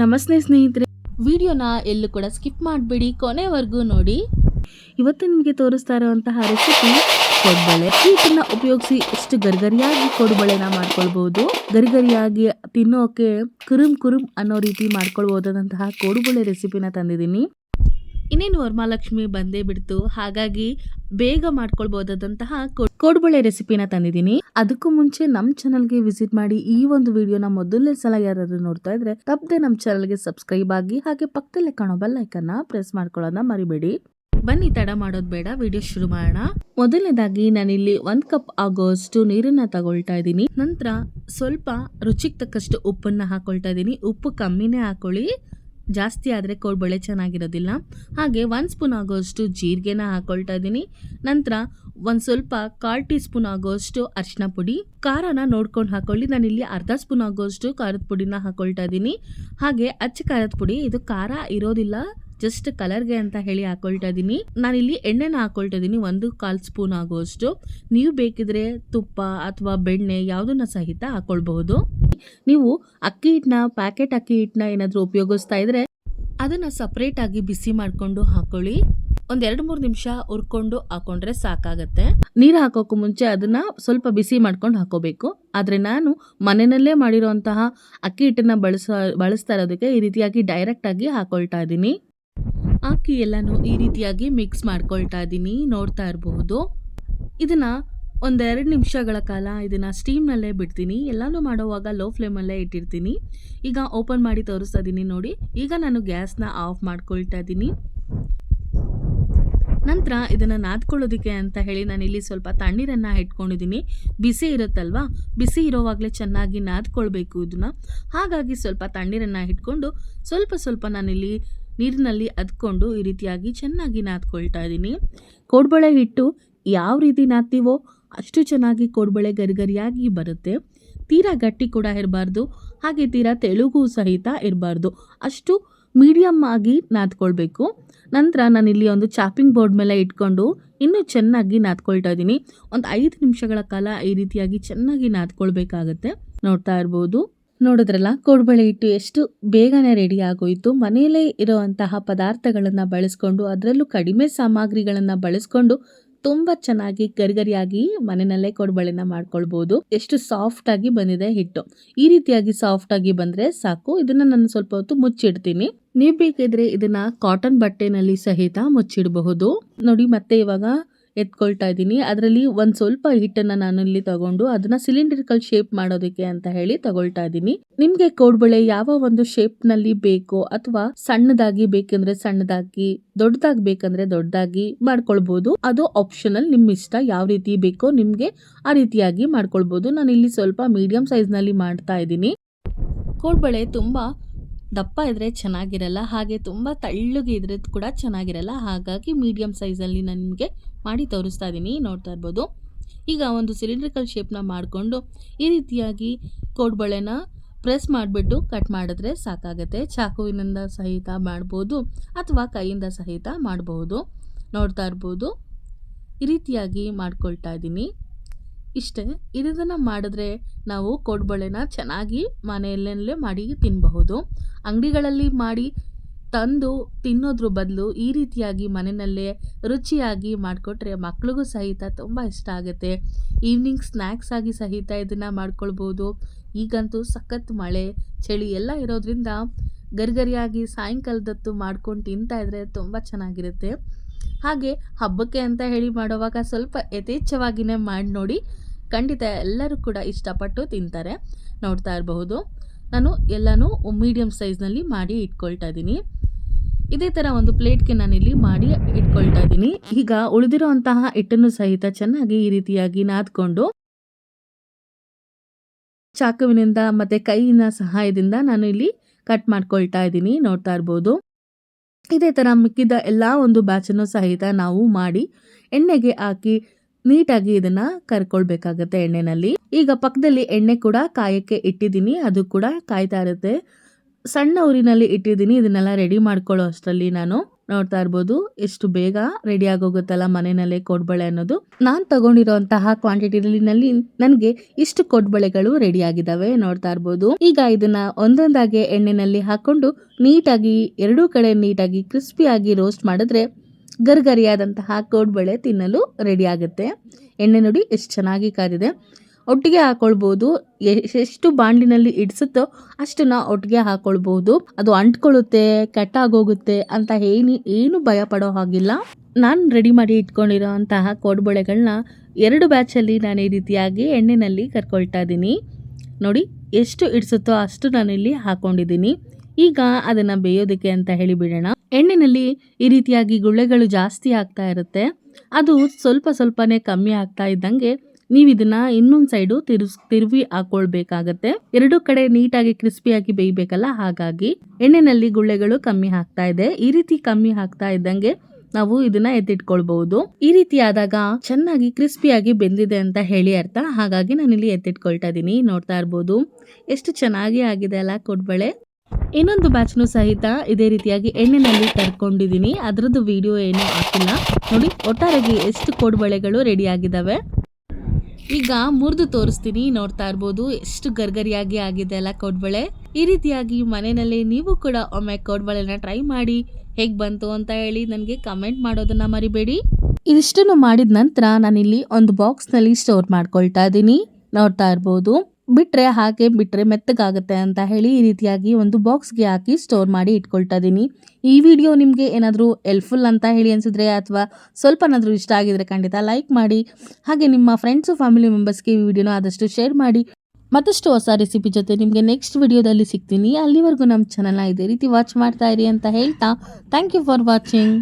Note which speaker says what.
Speaker 1: ನಮಸ್ತೆ ಸ್ನೇಹಿತರೆ. ವಿಡಿಯೋನ ಎಲ್ಲೂ ಕೂಡ ಸ್ಕಿಪ್ ಮಾಡಬೇಡಿ, ಕೊನೆವರೆಗೂ ನೋಡಿ. ಇವತ್ತು ನಿಮಗೆ ತೋರಿಸ್ತಾ ಇರುವಂತಹ ರೆಸಿಪಿ ಕೊಡ್ಬಳೆ. ಹಿಟ್ಟನ್ನ ಉಪಯೋಗಿಸಿ ಎಷ್ಟು ಗರಿಗರಿಯಾಗಿ ಕೊಡ್ಬಳೆನ ಮಾಡ್ಕೊಳ್ಬಹುದು. ಗರಿಗರಿಯಾಗಿ ತಿನ್ನೋಕೆ ಕುರುಮ್ ಕುರುಮ್ ಅನ್ನೋ ರೀತಿ ಮಾಡ್ಕೊಳ್ಬಹುದಾದಂತಹ ಕೊಡುಬಳೆ ರೆಸಿಪಿನ ತಂದಿದ್ದೀನಿ. ಇನ್ನೇನು ವರಮಹಾಲಕ್ಷ್ಮಿ ಬಂದೇ ಬಿಡ್ತು, ಹಾಗಾಗಿ ಬೇಗ ಮಾಡ್ಕೊಳ್ಬಹುದಾದಂತಹ ಕೋಡ್ಬಳೆ ರೆಸಿಪಿನ ತಂದಿದ್ದೀನಿ. ಅದಕ್ಕೂ ಮುಂಚೆ ನಮ್ಮ ಚಾನಲ್ಗೆ ವಿಸಿಟ್ ಮಾಡಿ ಈ ಒಂದು ವಿಡಿಯೋನ ಮೊದಲನೇ ಸಲ ಯಾರಾದ್ರೂ ನೋಡ್ತಾ ಇದ್ರೆ ತಪ್ಪದೆ ನಮ್ಮ ಚಾನಲ್ಗೆ ಸಬ್ಸ್ಕ್ರೈಬ್ ಆಗಿ ಹಾಗೆ ಪಕ್ಕದಲ್ಲೇ ಕಾಣೋ ಬೆಲ್ ಐಕನ್ನ ಪ್ರೆಸ್ ಮಾಡ್ಕೊಳ್ಳೋದನ್ನ ಮರಿಬೇಡಿ. ಬನ್ನಿ, ತಡ ಮಾಡೋದು ಬೇಡ, ವಿಡಿಯೋ ಶುರು ಮಾಡೋಣ. ಮೊದಲನೇದಾಗಿ ನಾನಿಲ್ಲಿ ಒಂದ್ ಕಪ್ ಆಗೋಷ್ಟು ನೀರನ್ನ ತಗೊಳ್ತಾ ಇದ್ದೀನಿ. ನಂತರ ಸ್ವಲ್ಪ ರುಚಿಗೆ ತಕ್ಕಷ್ಟು ಉಪ್ಪನ್ನ ಹಾಕೊಳ್ತಾ ಇದ್ದೀನಿ. ಉಪ್ಪು ಕಮ್ಮಿನೇ ಹಾಕೊಳ್ಳಿ. ಜಾಸ್ತಿ ಆದರೆ ಕೋಡ್ಬಳೆ ಚೆನ್ನಾಗಿರೋದಿಲ್ಲ. ಹಾಗೆ ಒಂದು ಸ್ಪೂನ್ ಆಗೋಷ್ಟು ಜೀರಿಗೆನ ಹಾಕ್ಕೊಳ್ತಾ ಇದ್ದೀನಿ. ನಂತರ ಒಂದು ಸ್ವಲ್ಪ ಕಾಲ್ ಟೀ ಸ್ಪೂನ್ ಆಗೋಷ್ಟು ಅರಿಶಿನ ಪುಡಿ, ಖಾರನ ನೋಡ್ಕೊಂಡು ಹಾಕೊಳ್ಳಿ. ಇಲ್ಲಿ ಅರ್ಧ ಸ್ಪೂನ್ ಆಗೋಷ್ಟು ಖಾರದ ಪುಡಿನ ಹಾಕ್ಕೊಳ್ತಾ ಇದ್ದೀನಿ. ಹಾಗೆ ಅಚ್ಚ ಖಾರದ ಪುಡಿ, ಇದು ಖಾರ ಇರೋದಿಲ್ಲ ಜಸ್ಟ್ ಕಲರ್ಗೆ ಅಂತ ಹೇಳಿ ಹಾಕೊಳ್ತಾ ಇದ್ದೀನಿ. ನಾನಿಲ್ಲಿ ಎಣ್ಣೆನ ಹಾಕೊಳ್ತಾ ಇದ್ದೀನಿ, ಒಂದು ಕಾಲು ಸ್ಪೂನ್ ಆಗೋಷ್ಟು. ನೀವು ಬೇಕಿದ್ರೆ ತುಪ್ಪ ಅಥವಾ ಬೆಣ್ಣೆ ಯಾವುದನ್ನ ಸಹಿತ ಹಾಕೊಳ್ಬಹುದು. ನೀವು ಅಕ್ಕಿ ಹಿಟ್ಟನ್ನ ಪ್ಯಾಕೆಟ್ ಅಕ್ಕಿ ಹಿಟ್ಟನ್ನ ಏನಾದರೂ ಉಪಯೋಗಿಸ್ತಾ ಇದ್ರೆ ಅದನ್ನು ಸಪ್ರೇಟ್ ಆಗಿ ಬಿಸಿ ಮಾಡಿಕೊಂಡು ಹಾಕೊಳ್ಳಿ. ಒಂದೆರಡು ಮೂರು ನಿಮಿಷ ಹುರ್ಕೊಂಡು ಹಾಕೊಂಡ್ರೆ ಸಾಕಾಗತ್ತೆ. ನೀರು ಹಾಕೋಕ್ಕೂ ಮುಂಚೆ ಅದನ್ನು ಸ್ವಲ್ಪ ಬಿಸಿ ಮಾಡ್ಕೊಂಡು ಹಾಕೋಬೇಕು. ಆದರೆ ನಾನು ಮನೆಯಲ್ಲೇ ಮಾಡಿರೋಂತಹ ಅಕ್ಕಿ ಹಿಟ್ಟನ್ನ ಬಳಸ, ಬಳಸ್ತಾ ಇರೋದಕ್ಕೆ ಈ ರೀತಿಯಾಗಿ ಡೈರೆಕ್ಟ್ ಆಗಿ ಹಾಕೊಳ್ತಾ ಇದ್ದೀನಿ. ಅಕ್ಕಿ ಎಲ್ಲನೂ ಈ ರೀತಿಯಾಗಿ ಮಿಕ್ಸ್ ಮಾಡ್ಕೊಳ್ತಾ ಇದ್ದೀನಿ, ನೋಡ್ತಾ ಇರಬಹುದು ಇದನ್ನ ಒಂದೆರಡು ನಿಮಿಷಗಳ ಕಾಲ ಇದನ್ನು ಸ್ಟೀಮ್ನಲ್ಲೇ ಬಿಡ್ತೀನಿ. ಎಲ್ಲಾನು ಮಾಡೋವಾಗ ಲೋ ಫ್ಲೇಮಲ್ಲೇ ಇಟ್ಟಿರ್ತೀನಿ. ಈಗ ಓಪನ್ ಮಾಡಿ ತೋರಿಸ್ತಾ ಇದ್ದೀನಿ ನೋಡಿ. ಈಗ ನಾನು ಗ್ಯಾಸ್ನ ಆಫ್ ಮಾಡ್ಕೊಳ್ತಾ ಇದ್ದೀನಿ ನಂತರ ಇದನ್ನು ನಾದ್ಕೊಳ್ಳೋದಕ್ಕೆ ಅಂತ ಹೇಳಿ ನಾನು ಇಲ್ಲಿ ಸ್ವಲ್ಪ ತಣ್ಣೀರನ್ನು ಇಟ್ಕೊಂಡಿದ್ದೀನಿ ಬಿಸಿ ಇರುತ್ತಲ್ವಾ? ಬಿಸಿ ಇರೋವಾಗಲೇ ಚೆನ್ನಾಗಿ ನಾದ್ಕೊಳ್ಬೇಕು ಇದನ್ನು. ಹಾಗಾಗಿ ಸ್ವಲ್ಪ ತಣ್ಣೀರನ್ನು ಇಟ್ಕೊಂಡು ಸ್ವಲ್ಪ ಸ್ವಲ್ಪ ನಾನಿಲ್ಲಿ ನೀರಿನಲ್ಲಿ ಅದ್ಕೊಂಡು ಈ ರೀತಿಯಾಗಿ ಚೆನ್ನಾಗಿ ನಾದ್ಕೊಳ್ತಾ ಇದ್ದೀನಿ ಕೋಡ್ಬಳೆ ಹಿಟ್ಟು ಯಾವ ರೀತಿ ನಾದ್ತೀವೋ ಅಷ್ಟು ಚೆನ್ನಾಗಿ ಕೋಡ್ಬಳೆ ಗರಿಗರಿಯಾಗಿ ಬರುತ್ತೆ. ತೀರಾ ಗಟ್ಟಿ ಕೂಡ ಇರಬಾರ್ದು, ಹಾಗೆ ತೀರಾ ತೆಳುಗೂ ಸಹಿತ ಇರಬಾರ್ದು. ಅಷ್ಟು ಮೀಡಿಯಮ್ ಆಗಿ ನಾದ್ಕೊಳ್ಬೇಕು. ನಂತರ ನಾನು ಇಲ್ಲಿ ಒಂದು ಚಾಪಿಂಗ್ ಬೋರ್ಡ್ ಮೇಲೆ ಇಟ್ಕೊಂಡು ಇನ್ನೂ ಚೆನ್ನಾಗಿ ನಾದ್ಕೊಳ್ತಾ ಇದ್ದೀನಿ. ಒಂದು ಐದು ನಿಮಿಷಗಳ ಕಾಲ ಈ ರೀತಿಯಾಗಿ ಚೆನ್ನಾಗಿ ನಾದ್ಕೊಳ್ಬೇಕಾಗತ್ತೆ. ನೋಡ್ತಾ ಇರ್ಬೋದು. ನೋಡಿದ್ರಲ್ಲ, ಕೋಡ್ಬಳೆ ಹಿಟ್ಟು ಎಷ್ಟು ಬೇಗನೆ ರೆಡಿ ಆಗೋಯ್ತು. ಮನೆಯಲ್ಲೇ ಇರುವಂತಹ ಪದಾರ್ಥಗಳನ್ನು ಬಳಸ್ಕೊಂಡು, ಅದರಲ್ಲೂ ಕಡಿಮೆ ಸಾಮಗ್ರಿಗಳನ್ನು ಬಳಸ್ಕೊಂಡು ತುಂಬ ಚೆನ್ನಾಗಿ ಗರಿಗರಿಯಾಗಿ ಮನೆಯಲ್ಲೇ ಕೋಡ್ಬಳೆನ ಮಾಡ್ಕೊಳ್ಬಹುದು ಎಷ್ಟು ಸಾಫ್ಟ್ ಆಗಿ ಬಂದಿದೆ ಹಿಟ್ಟು. ಈ ರೀತಿಯಾಗಿ ಸಾಫ್ಟ್ ಆಗಿ ಬಂದ್ರೆ ಸಾಕು. ಇದನ್ನ ನಾನು ಸ್ವಲ್ಪ ಹೊತ್ತು ಮುಚ್ಚಿಡ್ತೀನಿ. ನೀವು ಬೇಕಿದ್ರೆ ಇದನ್ನ ಕಾಟನ್ ಬಟ್ಟೆನಲ್ಲಿ ಸಹಿತ ಮುಚ್ಚಿಡಬಹುದು. ನೋಡಿ, ಮತ್ತೆ ಇವಾಗ ಎತ್ಕೊಳ್ತಾ ಇದ್ದೀನಿ. ಅದರಲ್ಲಿ ಒಂದು ಸ್ವಲ್ಪ ಹಿಟ್ಟನ್ನು ನಾನು ಇಲ್ಲಿ ತಗೊಂಡು ಅದನ್ನ ಸಿಲಿಂಡ್ರಿಕಲ್ ಶೇಪ್ ಮಾಡೋದಕ್ಕೆ ಅಂತ ಹೇಳಿ ತಗೊಳ್ತಾ ಇದ್ದೀನಿ. ನಿಮಗೆ ಕೋಡ್ಬಳೆ ಯಾವ ಒಂದು ಶೇಪ್ನಲ್ಲಿ ಬೇಕೋ ಅಥವಾ ಸಣ್ಣದಾಗಿ ಬೇಕಂದ್ರೆ ಸಣ್ಣದಾಗಿ ದೊಡ್ಡದಾಗಿ ಬೇಕಂದ್ರೆ ದೊಡ್ಡದಾಗಿ ಮಾಡ್ಕೊಳ್ಬಹುದು ಅದು ಆಪ್ಷನಲ್ ನಿಮ್ಮ ಇಷ್ಟ ಯಾವ ರೀತಿ ಬೇಕೋ ನಿಮಗೆ ಆ ರೀತಿಯಾಗಿ ಮಾಡ್ಕೊಳ್ಬಹುದು ನಾನು ಇಲ್ಲಿ ಸ್ವಲ್ಪ ಮೀಡಿಯಂ ಸೈಜ್ನಲ್ಲಿ ಮಾಡ್ತಾ ಇದ್ದೀನಿ. ಕೋಡ್ಬಳೆ ತುಂಬಾ ದಪ್ಪ ಇದ್ರೆ ಚೆನ್ನಾಗಿರಲ್ಲ, ಹಾಗೆ ತುಂಬ ತಳ್ಳಗೆ ಇದ್ರೆ ಕೂಡ ಚೆನ್ನಾಗಿರಲ್ಲ, ಹಾಗಾಗಿ ಮೀಡಿಯಂ ಸೈಜಲ್ಲಿ ನಾನು ನಿಮಗೆ ಮಾಡಿ ತೋರಿಸ್ತಾ ಇದ್ದೀನಿ ನೋಡ್ತಾ ಇರ್ಬೋದು. ಈಗ ಒಂದು ಸಿಲಿಂಡ್ರಿಕಲ್ ಶೇಪ್ನ ಮಾಡಿಕೊಂಡು ಈ ರೀತಿಯಾಗಿ ಕೋಡ್ಬಳೆನ ಪ್ರೆಸ್ ಮಾಡಿಬಿಟ್ಟು ಕಟ್ ಮಾಡಿದ್ರೆ ಸಾಕಾಗುತ್ತೆ. ಚಾಕುವಿನಿಂದ ಸಹಿತ ಮಾಡ್ಬೋದು ಅಥವಾ ಕೈಯಿಂದ ಸಹಿತ ಮಾಡಬಹುದು ನೋಡ್ತಾ ಇರ್ಬೋದು. ಈ ರೀತಿಯಾಗಿ ಮಾಡ್ಕೊಳ್ತಾ ಇದ್ದೀನಿ ಇಷ್ಟೇ ಇದನ್ನು ಮಾಡಿದ್ರೆ ನಾವು ಕೋಡ್ಬಳೆನ ಚೆನ್ನಾಗಿ ಮನೆಯಲ್ಲೇ ಮಾಡಿ ತಿನ್ನಬಹುದು ಅಂಗಡಿಗಳಲ್ಲಿ ಮಾಡಿ ತಂದು ತಿನ್ನೋದ್ರ ಬದಲು ಈ ರೀತಿಯಾಗಿ ಮನೆಯಲ್ಲೇ ರುಚಿಯಾಗಿ ಮಾಡಿಕೊಟ್ರೆ ಮಕ್ಕಳಿಗೂ ಸಹಿತ ತುಂಬ ಇಷ್ಟ ಆಗುತ್ತೆ. ಈವ್ನಿಂಗ್ ಸ್ನ್ಯಾಕ್ಸ್ ಆಗಿ ಸಹಿತ ಇದನ್ನು ಮಾಡ್ಕೊಳ್ಬೋದು. ಈಗಂತೂ ಸಖತ್ ಮಳೆ, ಚಳಿ ಎಲ್ಲ ಇರೋದ್ರಿಂದ ಗರಿಗರಿಯಾಗಿ ಸಾಯಂಕಾಲದತ್ತು ಮಾಡ್ಕೊಂಡು ತಿಂತಾ ಇದ್ರೆ ತುಂಬ ಚೆನ್ನಾಗಿರುತ್ತೆ. ಹಾಗೆ ಹಬ್ಬಕ್ಕೆ ಅಂತ ಹೇಳಿ ಮಾಡುವಾಗ ಸ್ವಲ್ಪ ಯಥೇಚ್ಛವಾಗಿಯೇ ಮಾಡಿ ನೋಡಿ ಖಂಡಿತ ಎಲ್ಲರೂ ಕೂಡ ಇಷ್ಟಪಟ್ಟು ತಿಂತಾರೆ, ನೋಡ್ತಾ ಇರಬಹುದು. ನಾನು ಎಲ್ಲನೂ ಮೀಡಿಯಂ ಸೈಜ್ನಲ್ಲಿ ಮಾಡಿ ಇಟ್ಕೊಳ್ತಾ ಇದ್ದೀನಿ. ಇದೇ ಥರ ಒಂದು ಪ್ಲೇಟ್ಗೆ ನಾನಿಲ್ಲಿ ಮಾಡಿ ಇಟ್ಕೊಳ್ತಾ ಇದ್ದೀನಿ. ಈಗ ಉಳಿದಿರುವಂತಹ ಹಿಟ್ಟನ್ನು ಸಹಿತ ಚೆನ್ನಾಗಿ ಈ ರೀತಿಯಾಗಿ ನಾದ್ಕೊಂಡು ಚಾಕುವಿನಿಂದ ಮತ್ತೆ ಕೈಯಿನ ಸಹಾಯದಿಂದ ನಾನು ಇಲ್ಲಿ ಕಟ್ ಮಾಡ್ಕೊಳ್ತಾ ಇದ್ದೀನಿ, ನೋಡ್ತಾ ಇರ್ಬೋದು. ಇದೇ ಥರ ಮಿಕ್ಕಿದ ಎಲ್ಲ ಒಂದು ಬ್ಯಾಚನ್ನು ಸಹಿತ ನಾವು ಮಾಡಿ ಎಣ್ಣೆಗೆ ಹಾಕಿ ನೀಟಾಗಿ ಇದನ್ನ ಕರ್ಕೊಳ್ಬೇಕಾಗತ್ತೆ ಎಣ್ಣೆನಲ್ಲಿ. ಈಗ ಪಕ್ಕದಲ್ಲಿ ಎಣ್ಣೆ ಕೂಡ ಕಾಯಕ್ಕೆ ಇಟ್ಟಿದ್ದೀನಿ. ಅದು ಕೂಡ ಕಾಯ್ತಾ ಇರುತ್ತೆ. ಸಣ್ಣ ಊರಿನಲ್ಲಿ ಇಟ್ಟಿದ್ದೀನಿ. ಇದನ್ನೆಲ್ಲ ರೆಡಿ ಮಾಡ್ಕೊಳ್ಳೋ ಅಷ್ಟರಲ್ಲಿ ನಾನು ನೋಡ್ತಾ ಇರ್ಬೋದು ಎಷ್ಟು ಬೇಗ ರೆಡಿ ಆಗೋಗುತ್ತಲ್ಲ ಮನೆಯಲ್ಲೇ ಕೊಡ್ಬಳೆ ಅನ್ನೋದು. ನಾನು ತಗೊಂಡಿರೋಂತಹ ಕ್ವಾಂಟಿಟಿನಲ್ಲಿ ನನಗೆ ಇಷ್ಟು ಕೊಡ್ಬಳೆಗಳು ರೆಡಿ ಆಗಿದಾವೆ ನೋಡ್ತಾ ಇರ್ಬೋದು. ಈಗ ಇದನ್ನ ಒಂದೊಂದಾಗಿ ಎಣ್ಣೆನಲ್ಲಿ ಹಾಕೊಂಡು ನೀಟಾಗಿ, ಎರಡೂ ಕಡೆ ನೀಟಾಗಿ, ಕ್ರಿಸ್ಪಿಯಾಗಿ ರೋಸ್ಟ್ ಮಾಡಿದ್ರೆ ಗರ್ಗರಿಯಾದಂತಹ ಕೋಡ್ಬಳೆ ತಿನ್ನಲು ರೆಡಿ ಆಗುತ್ತೆ. ಎಣ್ಣೆ ನೋಡಿ ಎಷ್ಟು ಚೆನ್ನಾಗಿ ಕಾದಿದೆ. ಒಟ್ಟಿಗೆ ಹಾಕೊಳ್ಬೋದು ಎಷ್ಟು ಬಾಂಡಿನಲ್ಲಿ ಇಡಿಸುತ್ತೋ ಅಷ್ಟನ್ನ ಒಟ್ಟಿಗೆ ಹಾಕೊಳ್ಬಹುದು ಅದು ಅಂಟ್ಕೊಳ್ಳುತ್ತೆ, ಕೆಟ್ಟಾಗೋಗುತ್ತೆ ಅಂತ ಏನು ಏನು ಭಯ ಪಡೋ ಹಾಗಿಲ್ಲ. ನಾನು ರೆಡಿ ಮಾಡಿ ಇಟ್ಕೊಂಡಿರೋ ಅಂತಹ ಕೋಡ್ಬಳೆಗಳನ್ನ ಎರಡು ಬ್ಯಾಚಲ್ಲಿ ನಾನು ಈ ರೀತಿಯಾಗಿ ಎಣ್ಣೆನಲ್ಲಿ ಕರ್ಕೊಳ್ತಾ ಇದ್ದೀನಿ. ನೋಡಿ, ಎಷ್ಟು ಇಡಿಸುತ್ತೋ ಅಷ್ಟು ನಾನು ಇಲ್ಲಿ ಹಾಕೊಂಡಿದ್ದೀನಿ. ಈಗ ಅದನ್ನು ಬೇಯೋದಕ್ಕೆ ಅಂತ ಹೇಳಿ ಬಿಡೋಣ ಎಣ್ಣೆನಲ್ಲಿ ಈ ರೀತಿಯಾಗಿ ಗುಳ್ಳೆಗಳು ಜಾಸ್ತಿ ಆಗ್ತಾ ಇರುತ್ತೆ. ಅದು ಸ್ವಲ್ಪ ಸ್ವಲ್ಪನೇ ಕಮ್ಮಿ ಆಗ್ತಾ ಇದ್ದಂಗೆ ನೀವು ಇದನ್ನ ಇನ್ನೊಂದು ಸೈಡು ತಿರುಸ್, ತಿರುವಿ ಹಾಕೊಳ್ಬೇಕಾಗತ್ತೆ. ಎರಡು ಕಡೆ ನೀಟಾಗಿ ಕ್ರಿಸ್ಪಿಯಾಗಿ ಬೇಯಬೇಕಲ್ಲ, ಹಾಗಾಗಿ ಎಣ್ಣೆನಲ್ಲಿ ಗುಳ್ಳೆಗಳು ಕಮ್ಮಿ ಆಗ್ತಾ ಇದೆ. ಈ ರೀತಿ ಕಮ್ಮಿ ಆಗ್ತಾ ಇದ್ದಂಗೆ ನಾವು ಇದನ್ನ ಎತ್ತಿಟ್ಕೊಳ್ಬಹುದು. ಈ ರೀತಿ ಆದಾಗ ಚೆನ್ನಾಗಿ ಕ್ರಿಸ್ಪಿಯಾಗಿ ಬೆಂದಿದೆ ಅಂತ ಹೇಳಿ ಅರ್ಥ. ಹಾಗಾಗಿ ನಾನು ಇಲ್ಲಿ ಎತ್ತಿಟ್ಕೊಳ್ತಾ ಇದ್ದೀನಿ ನೋಡ್ತಾ ಇರ್ಬೋದು. ಎಷ್ಟು ಚೆನ್ನಾಗಿ ಆಗಿದೆ ಅಲ್ಲ ಕೊಡ್ಬಳೆ. ಇನ್ನೊಂದು ಬ್ಯಾಚ್ನು ಸಹಿತ ಇದೇ ರೀತಿಯಾಗಿ ಎಣ್ಣೆನಲ್ಲಿ ಕರ್ಕೊಂಡಿದ್ದೀನಿ ಅದರದ್ದು ವಿಡಿಯೋ ಏನೂ ಹಾಕಿಲ್ಲ. ನೋಡಿ ಒಟ್ಟಾರೆಗೆ ಎಷ್ಟು ಕೋಡ್ಬಳೆಗಳು ರೆಡಿ ಆಗಿದಾವೆ. ಈಗ ಮುರಿದು ತೋರಿಸ್ತೀನಿ. ನೋಡ್ತಾ ಇರ್ಬೋದು, ಎಷ್ಟು ಗರ್ಗರಿಯಾಗಿ ಆಗಿದೆ ಅಲ್ಲ ಕೋಡ್ಬಳೆ ಈ ರೀತಿಯಾಗಿ ಮನೆಯಲ್ಲಿ ನೀವು ಕೂಡ ಒಮ್ಮೆ ಕೋಡ್ಬಳೆನ ಟ್ರೈ ಮಾಡಿ, ಹೇಗೆ ಬಂತು ಅಂತ ಹೇಳಿ ನನಗೆ ಕಮೆಂಟ್ ಮಾಡೋದನ್ನ ಮರಿಬೇಡಿ. ಇದಿಷ್ಟನ್ನು ಮಾಡಿದ ನಂತರ ನಾನಿಲ್ಲಿ ಒಂದು ಬಾಕ್ಸ್ನಲ್ಲಿ ಸ್ಟೋರ್ ಮಾಡ್ಕೊಳ್ತಾ ಇದ್ದೀನಿ. ನೋಡ್ತಾ ಇರ್ಬೋದು. ಬಿಟ್ರೆ ಹಾಗೆ ಬಿಟ್ರೆ ಮೆತ್ತಗಾಗುತ್ತೆ ಅಂತ ಹೇಳಿ ಈ ರೀತಿಯಾಗಿ ಒಂದು ಬಾಕ್ಸ್ಗೆ ಹಾಕಿ ಸ್ಟೋರ್ ಮಾಡಿ ಇಟ್ಕೊಳ್ತಾ ಇದ್ದೀನಿ ಈ ವಿಡಿಯೋ ನಿಮಗೆ ಏನಾದರೂ ಹೆಲ್ಪ್ಫುಲ್ ಅಂತ ಹೇಳಿ ಅನಿಸಿದ್ರೆ ಅಥವಾ ಸ್ವಲ್ಪನಾದರೂ ಇಷ್ಟ ಆಗಿದ್ರೆ ಖಂಡಿತ ಲೈಕ್ ಮಾಡಿ. ಹಾಗೆ ನಿಮ್ಮ ಫ್ರೆಂಡ್ಸು ಫ್ಯಾಮಿಲಿ ಮೆಂಬರ್ಸ್ಗೆ ಈ ವಿಡಿಯೋನ ಆದಷ್ಟು ಶೇರ್ ಮಾಡಿ. ಮತ್ತಷ್ಟು ಹೊಸ ರೆಸಿಪಿ ಜೊತೆ ನಿಮಗೆ ನೆಕ್ಸ್ಟ್ ವಿಡಿಯೋದಲ್ಲಿ ಸಿಗ್ತೀನಿ. ಅಲ್ಲಿವರೆಗೂ ನಮ್ಮ ಚಾನಲ್ನ ಇದೇ ರೀತಿ ವಾಚ್ ಮಾಡ್ತಾ ಇರಿ ಅಂತ ಹೇಳ್ತಾ. Thank you for watching.